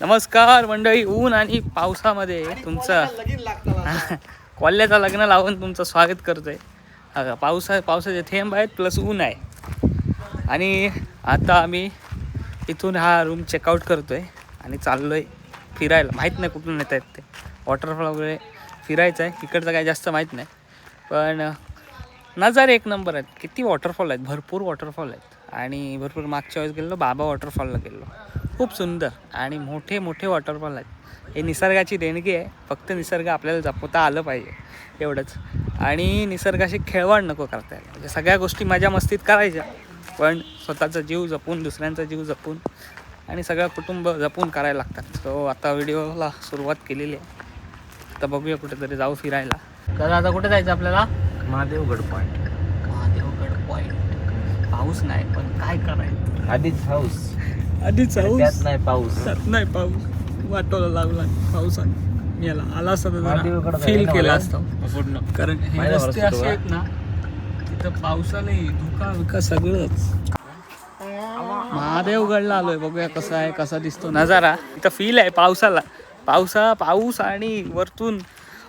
नमस्कार मंडळी ऊन आणि पावसामध्ये तुमचं कोल्ह्याचं लग्न लावून तुमचं स्वागत करतोय. हा, पावसा पावसाचे थेंब आहेत प्लस ऊन आहे. आणि आता आम्ही इथून हा रूम चेकआउट करतोय आणि चाललोय फिरायला. माहीत नाही कुठून येत आहेत ते. वॉटरफॉल वगैरे फिरायचं आहे. इकडचं काय जास्त माहीत नाही. पण नजारे एक नंबर आहेत. किती वॉटरफॉल आहेत? भरपूर वॉटरफॉल आहेत. आणि भरपूर मागच्या वेळेस गेलो बाबा वॉटरफॉलला गेलो खूप सुंदर आणि मोठे मोठे वॉटरफॉल आहेत. हे निसर्गाची देणगी आहे. फक्त निसर्ग आपल्याला जपवता आलं पाहिजे. एवढंच. आणि निसर्गाशी खेळवाड नको करता यायला. म्हणजे सगळ्या गोष्टी माझ्या मस्तीत करायच्या पण स्वतःचा जीव जपून दुसऱ्यांचा जीव जपून आणि सगळं कुटुंब जपून करायला लागतात. सो आता व्हिडिओला सुरुवात केलेली आहे. आता बघूया कुठेतरी जाऊ फिरायला. तर आता कुठे जायचं आपल्याला? महादेवगड पॉइंट महादेवगड पॉईंट पाऊस नाही पण काय करायचं? आधीच हाऊस आधीच त्यात नाही पाऊस. त्यात नाही पाऊस. वाटोला लागला पावसाने. याला आला असता तर फील जायला केलं असतं. पूर्ण कारण हे रस्ते सुट्टी असे. आहेत ना तिथं पावसाने धुका विका सगळंच. महादेवगडला आलोय. बघूया कसा आहे कसा दिसतो नजारा. इथं फील आहे पावसाला. पावसा पाऊस आणि वरतून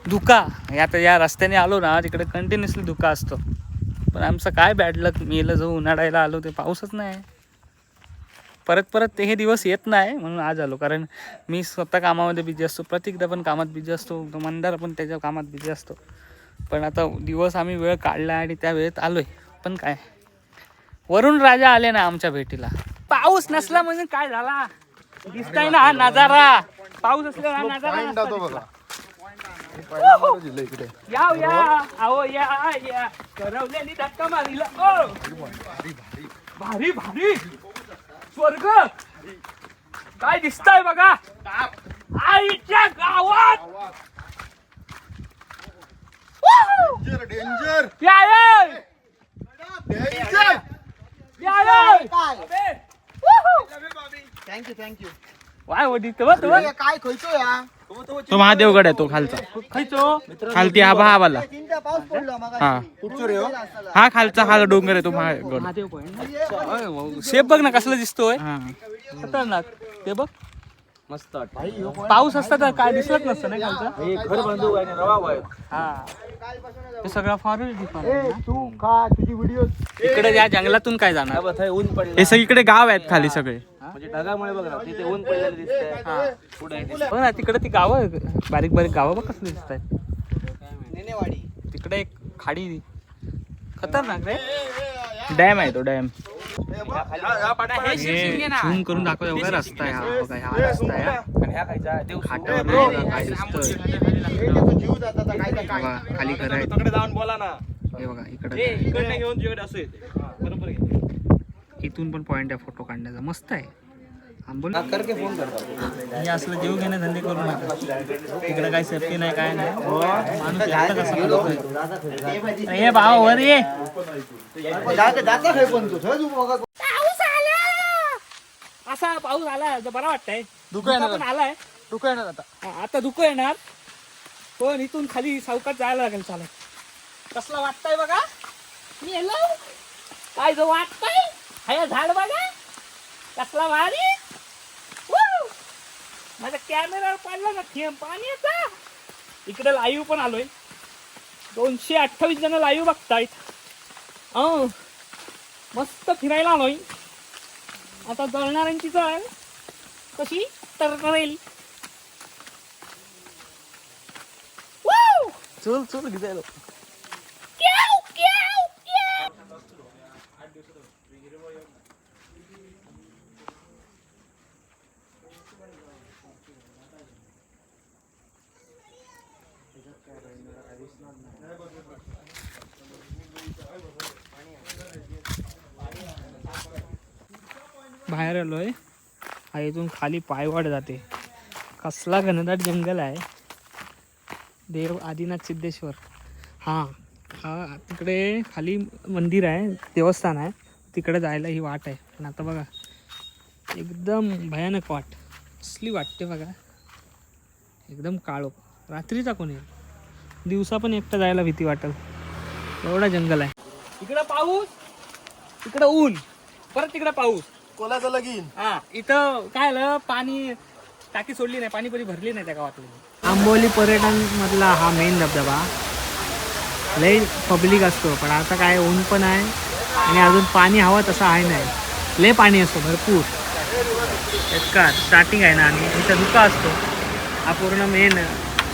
धुका. आता या रस्त्याने आलो ना तिकडे कंटिन्युअसली धुका असतो. पण आमचं काय बॅड लक मेलं जो उन्हाळ्याला आलो ते पाऊसच नाही. परत परत ते हे दिवस येत नाही म्हणून आज आलो. कारण मी स्वतः कामामध्ये बिझी असतो. प्रतीकदा पण कामात बिझी असतो. मंदार पण त्याच्या कामात बिझी असतो. पण आता दिवस आम्ही वेळ काढला आणि त्या वेळेत आलोय. पण काय? वरुण राजा आले ना आमच्या भेटीला. पाऊस नसला म्हणजे काय झाला? दिसताय ना हा नजारा. पाऊस असला हा नजारा नसता दिसला. या. या आओ या या. करवल्याने धक्का मारिला. ओ. भारी भारी. स्वर्ग? काय दिसतंय बघा. आईच्या गावात. डेंजर या या. डेंजर या या. थँक्यू थँक्यू वाय वडी तो तो काय खयचो या? तो महादेवगड आहे तो खालचा. खायचो. खालती वाला तीनदा पाऊस पडलो मग हा. खालचा हा डोंगर आहे तो महादेवगड महादेव point. शेप बघ ना कसला दिसतोय. हा. खतरनाक. ते बघ. मस्त पाऊस असता तर काय दिसलंच नसतं नाही खालचं? घर बांधू आणि रवा हा. ते सगळं फॉरेस्ट तू का तुझी व्हिडिओ इकडे या जंगलातून काय जाणार? ऊन पडले हे सगळीकडे गाव आहेत खाली सगळे. म्हणजे ढगामुळे बघ ना तिथे ऊन पडलेलं दिसतंय. पुढे बघ ना तिकडे ती गावं बारीक बारीक गावं बघ कसली दिसत आहेत नेनेवाडी. तिकडे एक खाडी. खतरनाक रे. डॅम आहे तो डॅम. झूम करून दाखव एवढा रस्ता आहे हा बघा हा रस्ता आहे बघा खाली घर आहे. तिकडे जाऊन बोला ना. हे बघा इकडे इकडनं घेऊन जेवढे असं येते. बरोबर इथून पण पॉइंट आहे फोटो काढण्याचा. मस्त आहे. करके फोन हे असलं जीव घेणे धंदे करू नका. तिकडे काही सेफ्टी नाही काय नाही. माणूस एकटा कसा करतोय? हे भाव वर ये. पाऊस आला. असा पाऊस आला तर बरा वाटतंय. धुका पण आलाय. धुकं येणार आता. हा, आता धुकं येणार. पण इथून खाली सावकाश जायला लागेल चालत. कसला वाटतंय बघा? मी येलो. काय जो वाटतंय? हाय झाड बघा. कसला भारी. Woo! माझ्या कॅमेरावर पडला ना थेंब. पाण्याचा इकडे लाईव्ह पण आलोय. दोनशे अठ्ठावीस जण लाईव्ह बघतायत. अं, मस्त फिरायला आलोय. आता जळणाऱ्यांची जळ कशी? तरतरेल चल चल गिजायलो बाहेर आलोय. हा इथून खाली पायवाड जाते. कसला घनदाट जंगल आहे. देव आदिनाथ सिद्धेश्वर. हां हा तिकडे खाली मंदिर आहे देवस्थान आहे. तिकडे जायला ही वाट आहे. पण आता बघा एकदम भयानक वाट. कसली वाटते बघा. एकदम काळो रात्रीचा कोणी दिवसा पण एकटा जायला भीती वाटेल. एवढा जंगल आहे. इकडं पाऊस इकडं ऊन. परत तिकडं पाऊस. कोणाचं लगीन. हा इथं काय आलं पाणी टाकी सोडली नाही पाणी परी भरली नाही त्या गावातली. आंबोली पर्यटन मधला हा मेन धबधबा. लई पब्लिक असतो पण आता काय ऊन पण आहे आणि अजून पाणी हवं तसं आहे नाही. लय पाणी असतो भरपूर. इतका स्टार्टिंग आहे ना आणि इथं धुका असतो. हा पूर्ण मेन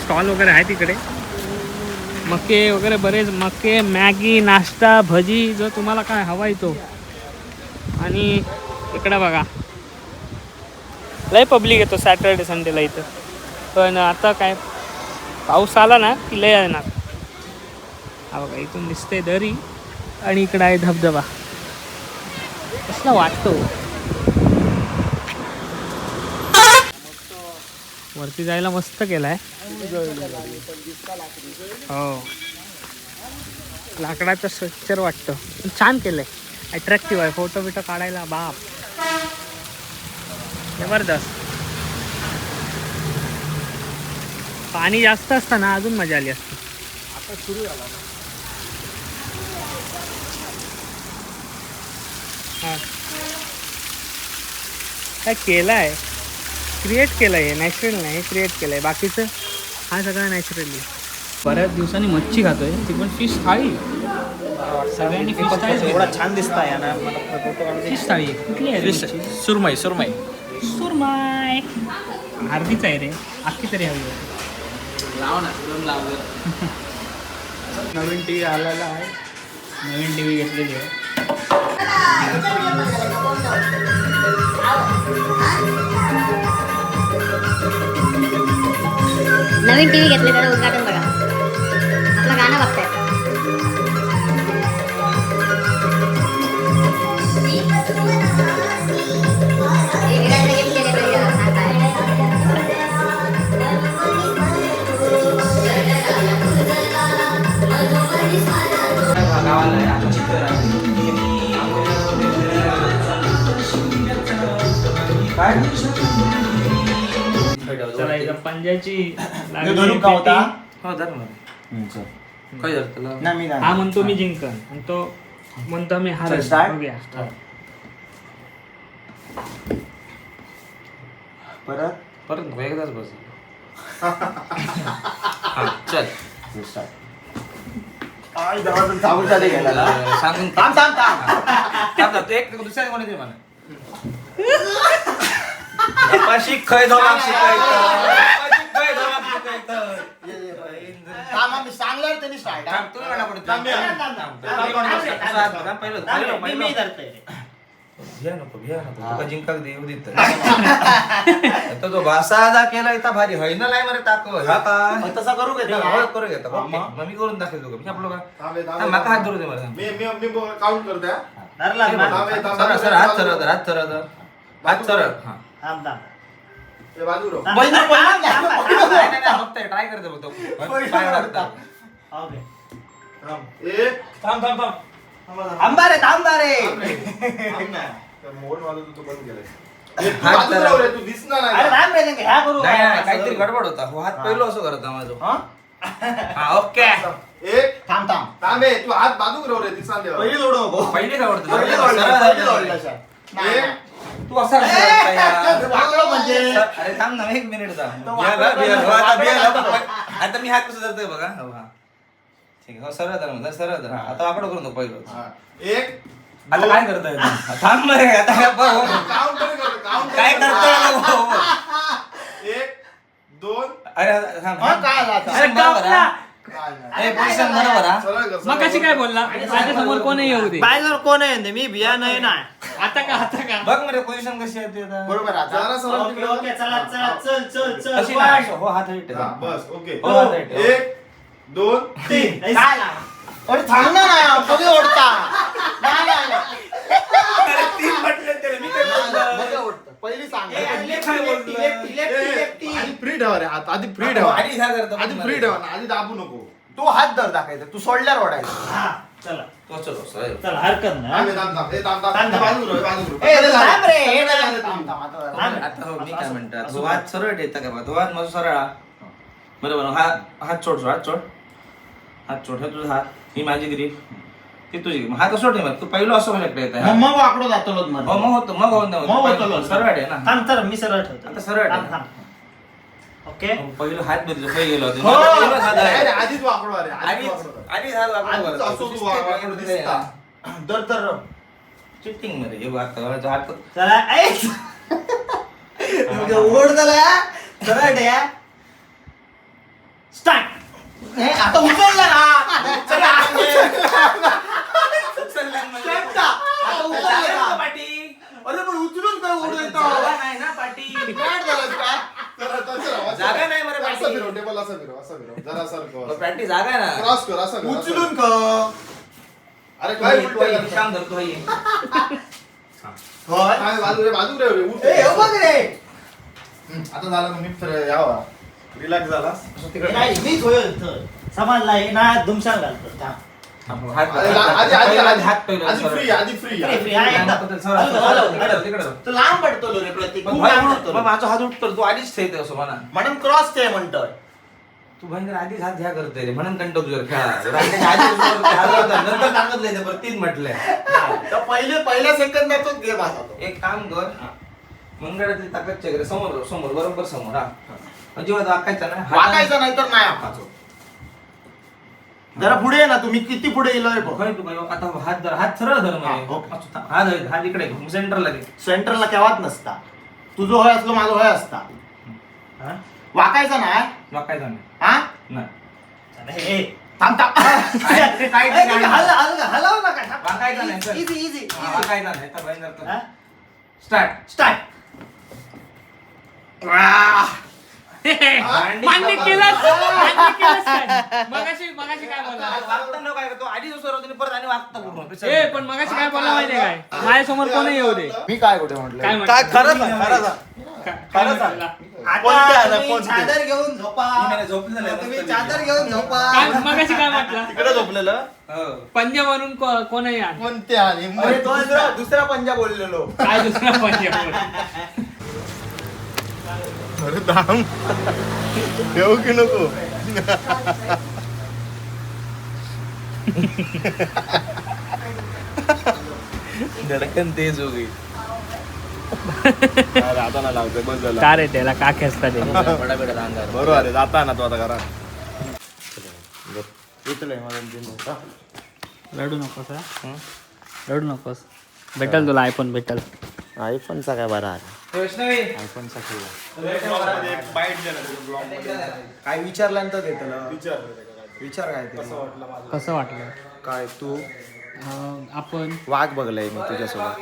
स्टॉल वगैरे आहे तिकडे. मके वगैरे बरेच मके मॅगी नाश्ता भजी जो तुम्हाला काय हवा तो. आणि इकडं बघा. लय पब्लिक येतो सॅटर्डे संडेला इथं. पण आता काय पाऊस आला ना की लय येणार. हा बघा इथून दिसते दरी आणि इकडं आहे धबधबा. कसला वाटतो. वरती जायला मस्त केलाय. हो. लाकडाचं स्ट्रक्चर वाटतं. पण छान केलंय. अट्रॅक्टिव्ह आहे. फोटो बिटो काढायला बाप. जबरदस्त. पाणी जास्त असताना अजून मजा आली असती. हा. काय केलं आहे क्रिएट केलं आहे नॅचरल नाही क्रिएट केलं आहे बाकीचं? हा सगळं नॅचरली बऱ्याच दिवसांनी मच्छी खातोय ती पण फिश थाळी. सगळ्यांनी फिश थाळी एवढा छान दिसताय ना. मला फोटो काढून फिश थाळी आहे. कुठली आहे रे मच्छी? सुरमई सुरमई. सुरमाय अर्धीच आहे रे. अख्खी तरी हवी आहे. नवीन टी आलेला आहे. नवीन टी व्ही घेतलेली आहे. नवीन टीव्ही घेतले त्याचं उद्घाटन बघा चला इथं पंजाची लागलेली धरून का होता. पेटी. हो धर ना. काय धर त्याला ना मी हा म्हणतो मी जिंकन. आणि तो म्हणतो मी हार चल, start? परत? परत नको एकदाच बस. हा चल. आई दवाखान्यात चावून चालले गेला सांगून थांब थांब थांब. थांब थांब, ते एक दुसऱ्या कोणी तरी म्हणा. कपाशी खय धोका शिकायचं कपाशी खय धोका शिकायचं थांब आम्ही सांगल्यावर त्यांनी स्टार्ट थांब, तुम्ही म्हणा पुढे. थांब, थांब, थांब, थांब, थांब. थांब, कोण बसलं? तुझा हात धर, थांब, पहिलं, पहिलं, मी पहिलं. धरतोय घ्या नको घ्या नको तुका जिंकाक देऊ देत तो जो भाषा केला इथं भारी हय ना नाही मरे टाक ह्या का मग तसा करू घेता ओळख करू घेता ओके. मग. मग मी करून दाखवतो का मी आपलं का थांबे, थांबे, हा, माका हात. धरू दे मला मी मी मी काउंट हा. धरला ना थांबे, सरळ हात सरळ धर, हात सरळ धर. हात सरळ. हा. थांब बाजू रो पहिलं- पहिलं- नाही, नाही, नाही, बघतोय ट्राय करते बघतो पाय वाढतात. ओके. थांब. एक. थांब थांब थांब. थांबा रे थांबा रे. थांब ना. तर मोहन वाजवतो तू बंद केलंय. तू हात बाजूला जरा- राहू रे, तू दिसणार अरे नाही थांब रे नेमकं ह्या करू. नाही नाही, असं. काहीतरी गडबड होता. हो हात पहिलो असं करत माझं हा? हा? ओके. एक. थांब थांब. थांब तू हात बाजूक राहू रे दिसणार नाही पहिली जोडू नको. पहिली काय आवडतं. पहिली सरळ जोडली, धर, पहिली सरळ जोडली धर. अशा. नाही, एक. नाही. तू असा कसा करता यार? वाकडं म्हणजे अरे थांब ना एक मिनिट थांब तो बिया वाकडं आता बिया. आता मी हात कसं धरतोय बघा हो हा ठीक आहे हो सरळ धर मग, सरळ धर आता वाकडं करून नको पहिलं हा. एक आता काय करताय? थांब ना रे आता काय बघ. काउंट कर काउंट काय करतोय आता? हो, हो. एक दोन अरे थांब. काय आता? अरे हा. काय नाही. ए, पोझिशन बरोबर हा मग कशी. काय बोलला? माझ्यासमोर कोणही येऊ दे? बाहेर कोण आहे मी? बिया नाही ना आता का आता का? बघ म्हणजे पोझिशन कशी आहे ती आता. बरोबर आता. जरा सरळ ओके तिकडं. ओके चला चला चल चल चल कशी नाही हो हात हलटे. हा, बस ओके. हो. एक दोन तीन. काय? ना अरे थांब ना ना कधी ओढता नाही, नाही, नाही. अरे, तीन म्हटले त्याला, मी काय बोललो? बघा ओढतं. पहिली सांग ए, आणि लेफ्ट, लेफ्ट, लेफ्ट, ए, लेफ्ट, लेफ्ट. आधी फ्री ठेवा रे हात आधी फ्री ठेवा आधी ह्या करतो. आधी फ्री ठेवा ना आधी दाबू नको तू हात धर दाखायचा तू सोडल्यावर ओढायचं हा चला तो चलो, सरळ. चला हरकत नाही हे थांब, थांब, हे थांब, थांब. थांब, थांब. बाजूला राहू, बाजूला राहू. ए, सगळं झालं. थांब रे, हे सगळं नाही झालं, थांब, थांब. थांब, आता- थांब. आता हो मी काय म्हणतात असं- सरळ येता का तो हात माझा सरळ हा. बरोबर हा हात सोड सोड, हात सोड हात सोड हे तुझा हात ही माझी ग्रीप ती तुझी grip. हात सोड नाही मग तू पहिलं असं म्हणत येत मग मग वाकडो जातो हो मग होतो मग मग होतो सरळ आहे ना थांब तर मी सरळ ठेवतो सरळ थांब आहे. थांब ओके पहिलं हात बदल पहिले गेलो होतो हो. पहिलं हात आहे. नाही, नाही, आधीच वाकडो अरे आधीच आधीच वाकडो. आधीच हात वाकडं आधीच करतो. असं तू वाकडो दिसता. दर दर चिटिंगमध्ये हे बघ आता हात चला ऐ. ओढ झाला द्या स्टार्ट हे आता उचलला ना चला. स्टेपचा. आता उचलला ना. अरे पण उचलून काय ओढ येतो नाही ना पाटी काय झालं का? जरा- जरा- जरा- असं- जागा नाही बरं असं. फिरव, टेबल असं फिरव, असं फिरव. जरा सारखं. पॅटी जागा आहे ना क्रॉस कर असं कर, असं उचलून. का अरे काय उलटं? शाम धरतो आई. होय काय बाजू रे बाजू रे उठ. ए, हे बघ रे हम्म, आता झालं ना मी फिर यावा रिलॅक्स झाला असं तिकडे नाही मीच. समजला हे ना धुमशान घालतो थांब. लांब पडतो रे प्रतीक खूप लांब पडतो माझा हात उठतो तू आधीच ठेवते असं म्हणा. म्हणून क्रॉस ते म्हणतोय. तू भयंकर आधीच हात घ्या करते रे. म्हणून कंट तुझ्या खेळा. नंतर सांगितलंय ते बरं तीच म्हटलंय तर पहिले पहिल्या सेकंदातच गेम असा तो एक काम कर. मंगळाची ताकद चेक रे समोर समोर बरोबर समोर हा. अजिबात वाकायचा ना वाकायचं नाही तर नाही वाकायचो. जरा पुढे ये ना तुम्ही किती पुढे येलोय बघ. खय तू काय आता हात धर हात सरळ धर हा, म्हणे. ओके. असं थांब. हात इकडे सेंटरला घे. सेंटरला केव्हाच नसता. तुझं होय असलो माझं होय असता. हा? वाकायचा नाही वाकायचा नाही. हा? नाही. हे, थांब थांब. काय- काय- काय- हल- हल- हलव नका वाकायचा नाही. इझी इझी हा, वाकायचा नाही तर हा? स्टार्ट स्टार्ट मान्य केलंस. काय? मगाशी मगाशी काय बोलला? वागताना काय करतो आधी दुसरं होतं आणि परत आणि वागता पूर्ण ए पण मगाशी काय बोलला माहितीये काय? माझ्यासमोर कोणी येऊ दे मी काय कुठे म्हटलं? काय काय म्हणतो खरं सांग खरं सांग. काय खरं सांग. म्हणतो? आता आलं, तुम्ही कोणते? चादर घेऊन झोपा. नाही, झोपलेलं आहे, तुम्ही मस्त चादर घेऊन झोपा. काय मगाशी काय म्हटलं? तिकडे झोपलेलं? हो. पंजा म्हणून को- कोणही आण कोणते आणि अरे तो दुसरा दुसरा पंजा बोललेलो. काय दुसरा पंजा बोल. अरे दाम. ठेवू की नको? धडकन तेज हो गई. अरे आता ना लावतोय बस झालं. का रे त्याला का खेचता ते? बडा बडा अंगार बरोबर आहे जाता ना तो आता घरात. माझं तीन होता. रडू नकोस हा? रडू नकोस. भेटल तुला आयफोन भेटल. आयफोनचा काय बरा आहे? वैष्णवी. आयफोनचा. काय विचारल्यानंतर देतं विचार रे त्याला काय. विचार काय ते? कसं वाटलं माझं? कसं वाटलं? काय तू? अं, आपण वाघ बघलाय मी तुझ्यासोबत.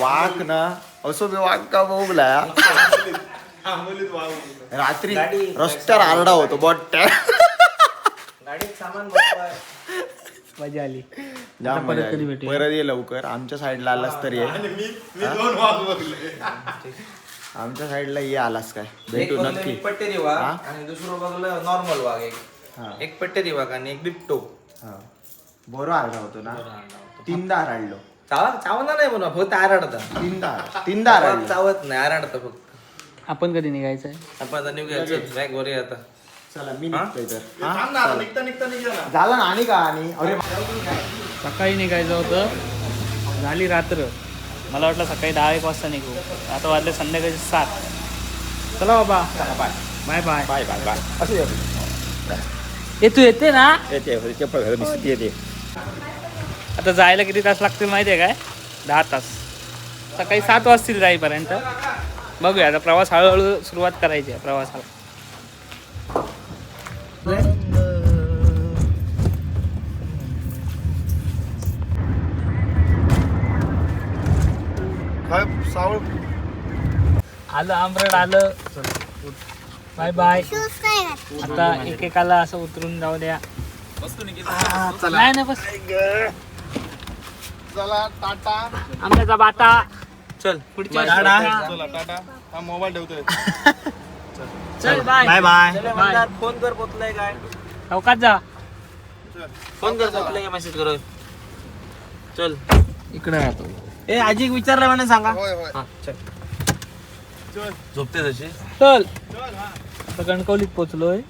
वाघ ना? असो मी वाघ का बघला? आंबोलीत वाव होती. रात्री रस्त्यावर आरडा होतो बट गाडीत सामान. मजा आली. जाम परत मजा कधी आली. भेटूया? परत ये लवकर. आमच्या साईडला आलास तरी ये. आणि मी मी दोन वाव बघले आमच्या साईडला ये आलास काय? एक भेटू नक्की. एक पट्टेरी वाघ हा? आणि दुसरं बघलं नॉर्मल वाघ एक. हा. एक पट्टेरी वाघ आणि एक बिबटो. हा. बोरो आरडा होतो ना? तीनदा आरडलो. चावा चावना नाही म्हणून फक्त आराडता. तीनदा तीनदा आरडलो. चावत नाही आराडतं फक्त. आपण कधी निघायचंय? आपण आता निघूया बॅग वर ये आता. चला मी? निघतोय तर. हा? थांब ना आता निघता निघता निघा ना झालं ना आणि का आणि अरे सकाळी निघायचं होतं. झाली रात्र. मला वाटलं सकाळी दहा एक वाजता निघू. आता वाजले संध्याकाळी सात. चला बाबा. Bye. Bye bye. Bye bye bye. असं ये तू येते ना? येते चप्पल घालून दिसते येते. आता जायला किती तास लागतील माहिती आहे काय? दहा तास. सकाळी सात वाजतील जाईपर्यंत. बघूया आता प्रवास हळूहळू सुरुवात करायची आहे प्रवासाला. सावळ. आलं आमरड आलं. बाय बाय आता एकेकाला असं उतरून जाऊ द्या. नाही नाही बस. चला टाटा. आंब्याचा बाटा. चल पुढच्या टाटा. चला टाटा. हा मोबाईल ठेवतोय. चल बाय बाय बाय फोन कर पोचलाय काय? चौकात जा. फोन कर पोचलाय मेसेज कर चल. इकडे राहतो. ए आजी विचारलं म्हणे सांगा. चल. झोपते तशी चल. कणकवलीत पोचलोय.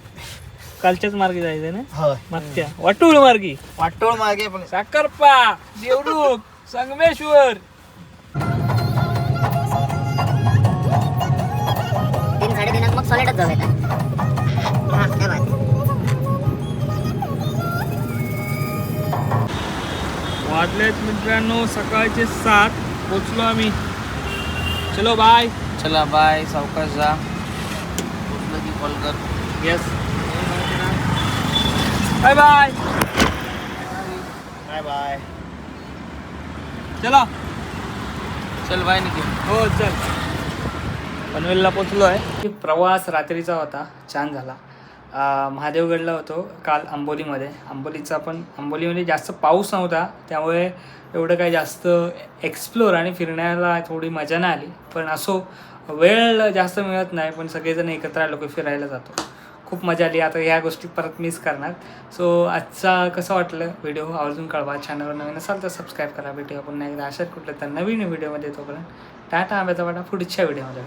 कालच्याच मार्गी जायचं ना? वाटोळ वाटूळ मार्गी. वाटोळ मार्गे पण. साखरपा देवडूक संगमेश्वर. तीन साडेतीनात मग सॉलेटच जाऊ येतात वाजलेत मित्रांनो सकाळचे सात पोचलो आम्ही. चलो बाय चला बाय सावकाश जा. पोचलं की कॉल कर. Yes bye bye bye bye चला. चल बाय निखिल हो चल. पनवेलला पोचलो आहे. प्रवास रात्रीचा होता. छान झाला. महादेवगडला होतो काल आंबोलीमध्ये. आंबोलीचा पण आंबोलीमध्ये जास्त पाऊस नव्हता. त्यामुळे एवढं काही जास्त एक्सप्लोर आणि फिरण्याला थोडी मजा नाही आली. पण असो वेळ जास्त मिळत नाही पण सगळेजण एकत्र आलो की फिरायला जातो. खूप मजा आली. आता ह्या गोष्टी परत मिस करणार. सो आजचा कसं वाटलं व्हिडिओ आवर्जून कळवा. चॅनलवर नवीन असाल तर सबस्क्राईब करा. भेटूया पुन्हा एकदा. अशाच कुठल्या तर नवीन व्हिडिओमध्ये तोपर्यंत टाटा आंब्याचा वाटा. पुढच्या व्हिडिओमध्ये